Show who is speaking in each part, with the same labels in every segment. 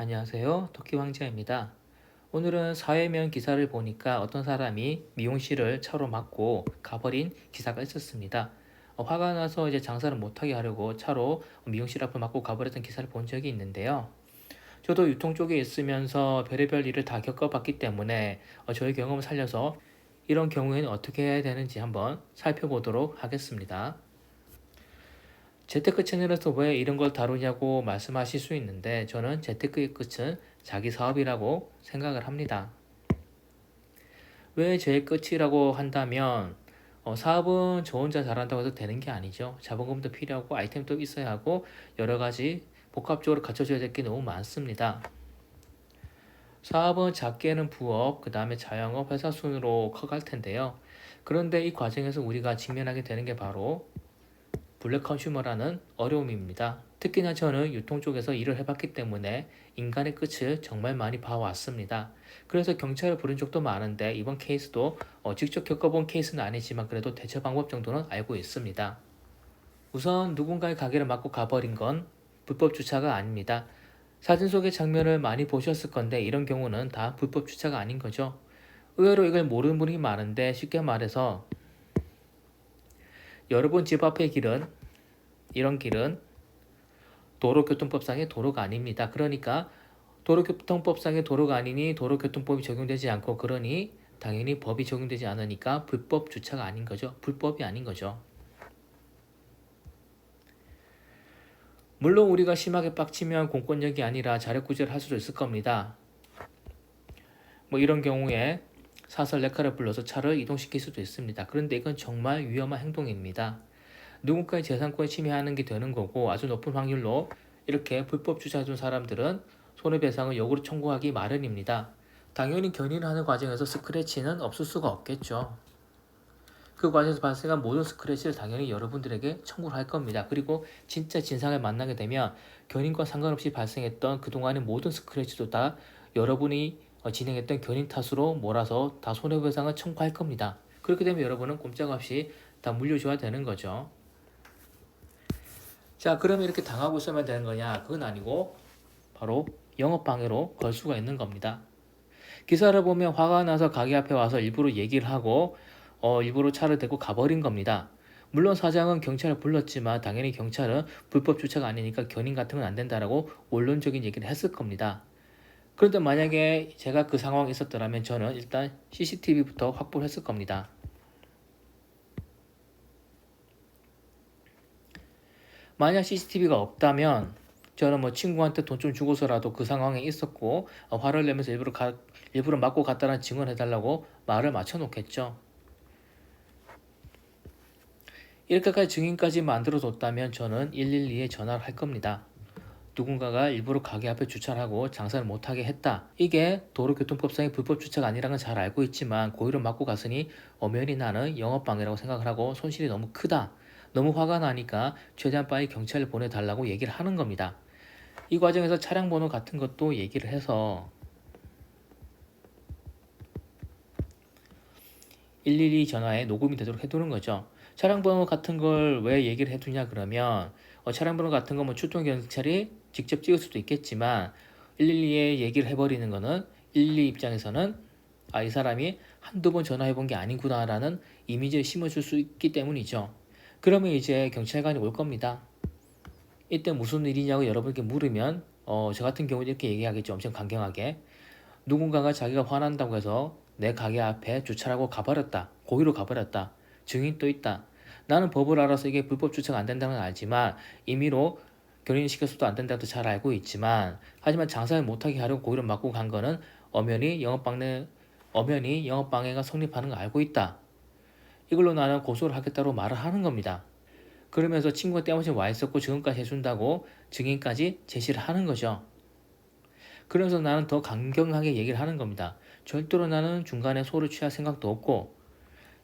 Speaker 1: 안녕하세요. 토끼 왕자입니다. 오늘은 사회면 기사를 보니까 어떤 사람이 미용실을 차로 막고 가버린 기사가 있었습니다. 어, 화가 나서 이제 장사를 못하게 하려고 차로 미용실 앞을 막고 가버렸던 기사를 본 적이 있는데요. 저도 유통 쪽에 있으면서 별의별 일을 다 겪어봤기 때문에 어, 저의 경험을 살려서 이런 경우에는 어떻게 해야 되는지 한번 살펴보도록 하겠습니다. 재테크 채널에서 왜 이런 걸 다루냐고 말씀하실 수 있는데 저는 재테크의 끝은 자기 사업이라고 생각을 합니다. 왜 제일 끝이라고 한다면 어, 사업은 저 혼자 잘한다고 해서 되는 게 아니죠. 자본금도 필요하고 아이템도 있어야 하고 여러 가지 복합적으로 갖춰져야 될 게 너무 많습니다. 사업은 작게는 부업, 그 다음에 자영업, 회사 순으로 커갈 텐데요. 그런데 이 과정에서 우리가 직면하게 되는 게 바로 블랙 컨슈머라는 어려움입니다. 특히나 저는 유통 쪽에서 일을 해봤기 때문에 인간의 끝을 정말 많이 봐왔습니다. 그래서 경찰을 부른 적도 많은데 이번 케이스도 어, 직접 겪어본 케이스는 아니지만 그래도 대처 방법 정도는 알고 있습니다. 우선 누군가의 가게를 막고 가버린 건 불법 주차가 아닙니다. 사진 속의 장면을 많이 보셨을 건데 이런 경우는 다 불법 주차가 아닌 거죠. 의외로 이걸 모르는 분이 많은데 쉽게 말해서 여러분 집 앞의 길은 이런 길은 도로교통법상의 도로가 아닙니다. 그러니까 도로교통법상의 도로가 아니니 도로교통법이 적용되지 않고 그러니 당연히 법이 적용되지 않으니까 불법 주차가 아닌 거죠. 불법이 아닌 거죠. 물론 우리가 심하게 빡치면 공권력이 아니라 자력 구제를 할 수도 있을 겁니다. 뭐 이런 경우에 사설 레카를 불러서 차를 이동시킬 수도 있습니다. 그런데 이건 정말 위험한 행동입니다. 누군가의 재산권에 침해하는 게 되는 거고 아주 높은 확률로 이렇게 불법 주차해둔 사람들은 손해배상을 역으로 청구하기 마련입니다. 당연히 견인하는 과정에서 스크래치는 없을 수가 없겠죠. 그 과정에서 발생한 모든 스크래치를 당연히 여러분들에게 청구를 할 겁니다. 그리고 진짜 진상을 만나게 되면 견인과 상관없이 발생했던 그동안의 모든 스크래치도 다 여러분이 어, 진행했던 견인 탓으로 몰아서 다 손해배상을 청구할 겁니다. 그렇게 되면 여러분은 꼼짝없이 다 물려줘야 되는 거죠. 자, 그러면 이렇게 당하고 있으면 되는 거냐? 그건 아니고 바로 영업방해로 걸 수가 있는 겁니다. 기사를 보면 화가 나서 가게 앞에 와서 일부러 얘기를 하고 어, 일부러 차를 대고 가버린 겁니다. 물론 사장은 경찰을 불렀지만 당연히 경찰은 불법 주차가 아니니까 견인 같은 건 안 된다라고 원론적인 얘기를 했을 겁니다. 그런데 만약에 제가 그 상황에 있었더라면 저는 일단 CCTV부터 확보를 했을 겁니다. 만약 CCTV가 없다면 저는 뭐 친구한테 돈 좀 주고서라도 그 상황에 있었고 어, 화를 내면서 일부러 가, 일부러 맞고 갔다는 증언해달라고 말을 맞춰놓겠죠. 이렇게까지 증인까지 만들어뒀다면 저는 112에 전화를 할 겁니다. 누군가가 일부러 가게 앞에 주차를 하고 장사를 못하게 했다. 이게 도로교통법상의 불법 주차가 아니라는 걸잘 알고 있지만 고의로 맞고 갔으니 엄연히 나는 영업방해라고 생각을 하고 손실이 너무 크다. 너무 화가 나니까 최대한 빨리 경찰을 보내달라고 얘기를 하는 겁니다. 이 과정에서 차량 번호 같은 것도 얘기를 해서 112 전화에 녹음이 되도록 해두는 거죠. 차량 번호 같은 걸 왜 얘기를 해두냐 그러면 어, 차량 번호 같은 거뭐 출동 경찰이 직접 찍을 수도 있겠지만 112에 얘기를 해버리는 거는 112 입장에서는 아, 이 사람이 한두 번 전화해 본 게 아니구나라는 이미지를 심어줄 수 있기 때문이죠. 그러면 이제 경찰관이 올 겁니다. 이때 무슨 일이냐고 여러분께 물으면 어, 저 같은 경우 이렇게 얘기하겠죠. 엄청 강경하게. 누군가가 자기가 화난다고 해서 내 가게 앞에 주차하고 가버렸다. 고의로 가버렸다. 증인 또 있다. 나는 법을 알아서 이게 불법 주차가 안 된다는 걸 알지만 임의로 견인시켜서도 안 된다도 잘 알고 있지만 하지만 장사를 못하게 하려고 고의로 막고 간 거는 엄연히 영업방해 엄연히 영업방해가 성립하는 걸 알고 있다. 이걸로 나는 고소를 하겠다고 말을 하는 겁니다. 그러면서 친구가 때마침 와 있었고 증언까지 해준다고 증인까지 제시를 하는 거죠. 그러면서 나는 더 강경하게 얘기를 하는 겁니다. 절대로 나는 중간에 소를 취할 생각도 없고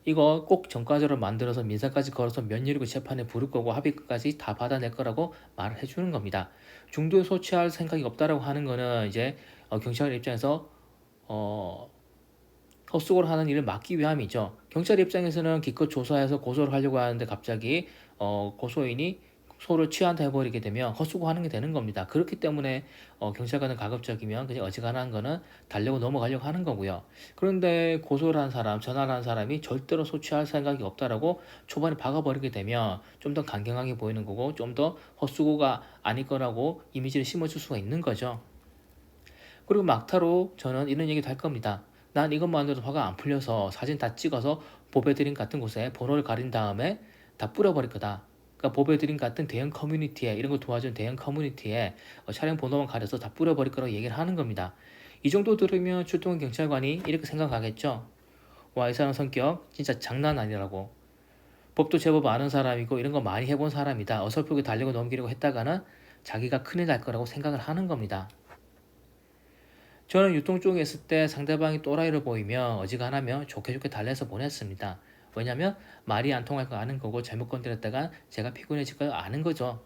Speaker 1: 이거 꼭 전과자로 만들어서 민사까지 걸어서 면밀하고 재판에 부를 거고 합의까지 다 받아낼 거라고 말을 해주는 겁니다. 중도에 소취할 생각이 없다라고 하는 거는 이제 어, 경찰 입장에서 어, 헛수고를 하는 일을 막기 위함이죠. 경찰 입장에서는 기껏 조사해서 고소를 하려고 하는데 갑자기 어, 고소인이 서로 취한다 해버리게 되면 헛수고하는 게 되는 겁니다. 그렇기 때문에 어, 경찰관은 가급적이면 그냥 어지간한 거는 달려고 넘어가려고 하는 거고요. 그런데 고소를 한 사람, 전화를 한 사람이 절대로 소취할 생각이 없다라고 초반에 박아버리게 되면 좀 더 강경하게 보이는 거고 좀 더 헛수고가 아닐 거라고 이미지를 심어줄 수가 있는 거죠. 그리고 막타로 저는 이런 얘기도 할 겁니다. 난 이것만으로도 화가 안 풀려서 사진 다 찍어서 보배드림 같은 곳에 번호를 가린 다음에 다 뿌려버릴 거다. 그러니까 보배드림 같은 대형 커뮤니티에 이런 거 도와준 대형 커뮤니티에 어, 차량 번호만 가려서 다 뿌려버릴 거라고 얘기를 하는 겁니다. 이 정도 들으면 출동한 경찰관이 이렇게 생각하겠죠. 와, 이 사람 성격 진짜 장난 아니라고. 법도 제법 아는 사람이고 이런 거 많이 해본 사람이다. 어설프게 달리고 넘기려고 했다가는 자기가 큰일 날 거라고 생각을 하는 겁니다. 저는 유통 쪽에 있을 때 상대방이 또라이를 보이면 어지간하면 좋게 좋게 달래서 보냈습니다. 왜냐면 말이 안 통할 거 아는 거고 잘못 건드렸다가 제가 피곤해질 거 아는 거죠.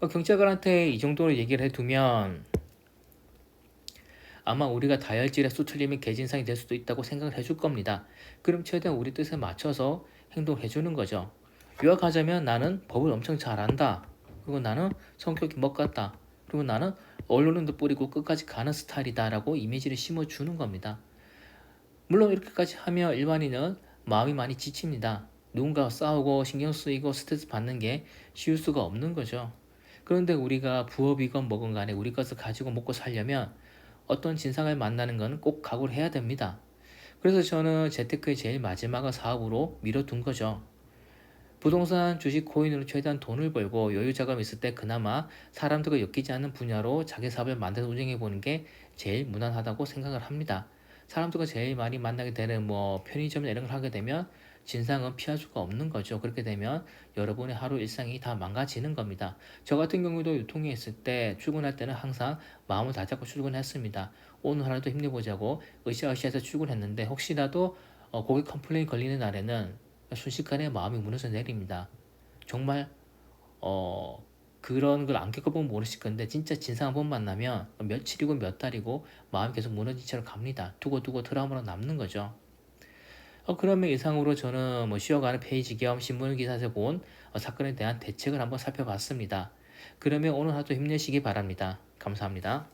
Speaker 1: 그 경찰관한테 이 정도로 얘기를 해두면 아마 우리가 다혈질에 수틀리면 개진상이 될 수도 있다고 생각을 해줄 겁니다. 그럼 최대한 우리 뜻에 맞춰서 행동을 해주는 거죠. 요약하자면 나는 법을 엄청 잘 안다. 그리고 나는 성격이 먹같다. 그리고 나는 언론도 뿌리고 끝까지 가는 스타일이다 라고 이미지를 심어주는 겁니다. 물론 이렇게까지 하면 일반인은 마음이 많이 지칩니다. 누군가와 싸우고 신경 쓰이고 스트레스 받는 게 쉬울 수가 없는 거죠. 그런데 우리가 부업이건 뭐건 간에 우리 것을 가지고 먹고 살려면 어떤 진상을 만나는 건 꼭 각오를 해야 됩니다. 그래서 저는 재테크의 제일 마지막을 사업으로 밀어둔 거죠. 부동산, 주식, 코인으로 최대한 돈을 벌고 여유 자금 있을 때 그나마 사람들과 엮이지 않는 분야로 자기 사업을 만들어서 운영해 보는 게 제일 무난하다고 생각을 합니다. 사람들과 제일 많이 만나게 되는 뭐 편의점 이런 걸 하게 되면 진상은 피할 수가 없는 거죠. 그렇게 되면 여러분의 하루 일상이 다 망가지는 겁니다. 저 같은 경우도 유통에 있을 때 출근할 때는 항상 마음을 다잡고 출근했습니다. 오늘 하루도 힘내보자고 으쌰으쌰해서 출근했는데 혹시라도 어, 고객 컴플레인 걸리는 날에는 순식간에 마음이 무너져 내립니다. 정말 어 그런 걸 안 겪어보면 모르실 건데 진짜 진상 한번 만나면 며칠이고 몇 달이고 마음이 계속 무너진 채로 갑니다. 두고두고 트라우마로 남는 거죠. 어, 그러면 이상으로 저는 뭐 쉬어가는 페이지 겸 신문 기사에서 본 어, 사건에 대한 대책을 한번 살펴봤습니다. 그러면 오늘 하루 힘내시기 바랍니다. 감사합니다.